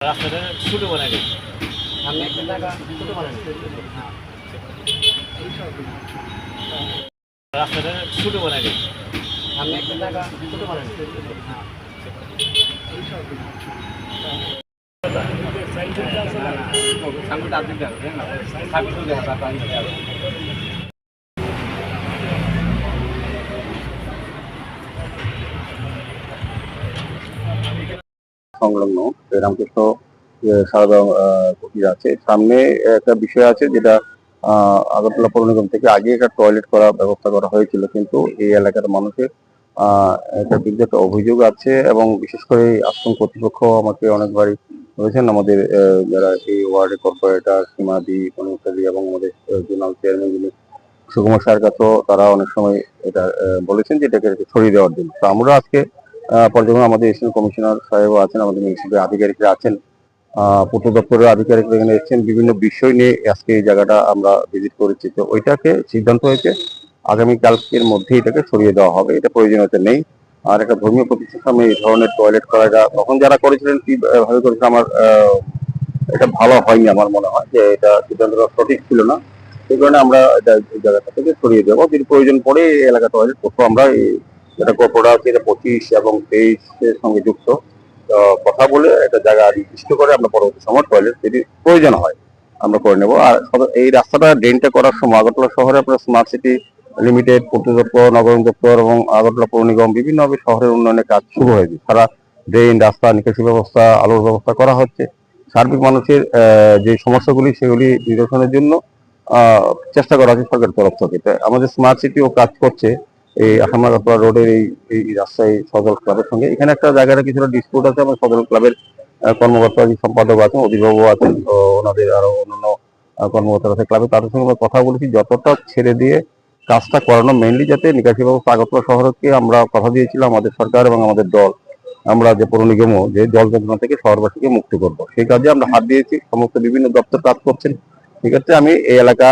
রাস্তাটা ছোট বানাই গেছে সামনে একটা জায়গা ছোট বানাই রাস্তাটা ছোট বানাই সংলগ্ন রামকৃষ্ণ সারদা কুটির আছে। সামনে একটা বিষয় আছে যেটা আগরতলা পৌর নিগম থেকে আগে একটা টয়লেট করার ব্যবস্থা করা হয়েছিল, কিন্তু এই এলাকার মানুষের একটা অভিযোগ আছে এবং বিশেষ করে আশ্রম কর্তৃপক্ষ আমাকে অনেকবারই বলেছেন আমাদের যারা এই ওয়ার্ডের কর্পোরেটর, সীমাদি কর্মচারী এবং আমাদের জোনাল চেয়ারম্যান যিনি সুকুমার স্যার কাছেও তারা অনেক সময় এটা বলেছেন যে এটাকে ছড়িয়ে দেওয়ার জন্য। তো আমরা আজকে পর্যবেক্ষণ আমাদের এসিস্ট্যান্ট কমিশনার সাহেবও আছেন, আমাদের মিউনিসিপ্যাল আধিকারিকরা আছেন পূর্ত দপ্তরের আধিকারিকরা এখানে এসেছেন, বিভিন্ন বিষয় নিয়ে আজকে এই জায়গাটা আমরা ভিজিট করেছি। তো ওইটাকে সিদ্ধান্ত হয়েছে আগামী কালকের মধ্যে এটাকে সরিয়ে দেওয়া হবে এটা প্রয়োজনীয়তা নেই। আর একটা ধর্মীয় প্রতিষ্ঠানের সামনে এই ধরনের টয়লেট করাটা তখন যারা করেছিলেন কি আহ, ভাবে করেছিলেন আমার এটা ভালো হয়নি আমার মনে হয় যে এটা সিদ্ধান্তটা সঠিক ছিল না। সেই কারণে আমরা জায়গাটা থেকে সরিয়ে দেবো। যদি প্রয়োজন পড়ে এই এলাকা টয়লেট করব আমরা। যেটা কর্পোরা আছে এটা পঁচিশ এবং তেইশের সঙ্গে যুক্ত। কথা বলে একটা জায়গা নির্দিষ্ট করে আমরা পরবর্তী সময় টয়লেট যদি প্রয়োজন হয় আমরা করে নেব। আর এই রাস্তাটা ড্রেনটা করার সময় আগরতলা শহরে আপনার স্মার্ট সিটি লিমিটেড পূর্ত দপ্তর নগর দপ্তর এবং আগরতলা পৌর নিগম বিভিন্নভাবে শহরের উন্নয়নের কাজ শুরু হয়েছে সারা ড্রেন রাস্তা, নিকাশি ব্যবস্থা, আলোর ব্যবস্থা করা হচ্ছে। সার্বিক মানুষের যে সমস্যাগুলি, সেগুলি নিরসনের জন্য চেষ্টা করা হচ্ছে সরকারের তরফ থেকে। আমাদের স্মার্ট সিটিও কাজ করছে। এই আসামাগাতলা রোডের এই এই রাস্তায় সদল ক্লাবের সঙ্গে। এখানে একটা জায়গাটা কিছুটা ডিসপুট আছে এবং সদল ক্লাবের কর্মকর্তা যে সম্পাদক আছেন অধিবাবু আছেন। ওনাদের আরও অন্যান্য কর্মকর্তারা আছে ক্লাবে। তাদের সঙ্গে আমরা কথা বলেছি। যতটা ছেড়ে দিয়ে কাজটা করানো মেইনলি যাতে নিকাশি ব্যবস্থা আগরতলা শহরকে আমরা কথা দিয়েছিলাম, আমাদের সরকার এবং আমাদের দল। আমরা যে পৌর নিগমও যে জল যন্ত্রণা থেকে শহরবাসীকে মুক্ত করব। সেই কাজে আমরা হাত দিয়েছি, সমস্ত বিভিন্ন দপ্তর কাজ করছেন। সেক্ষেত্রে আমি এই এলাকা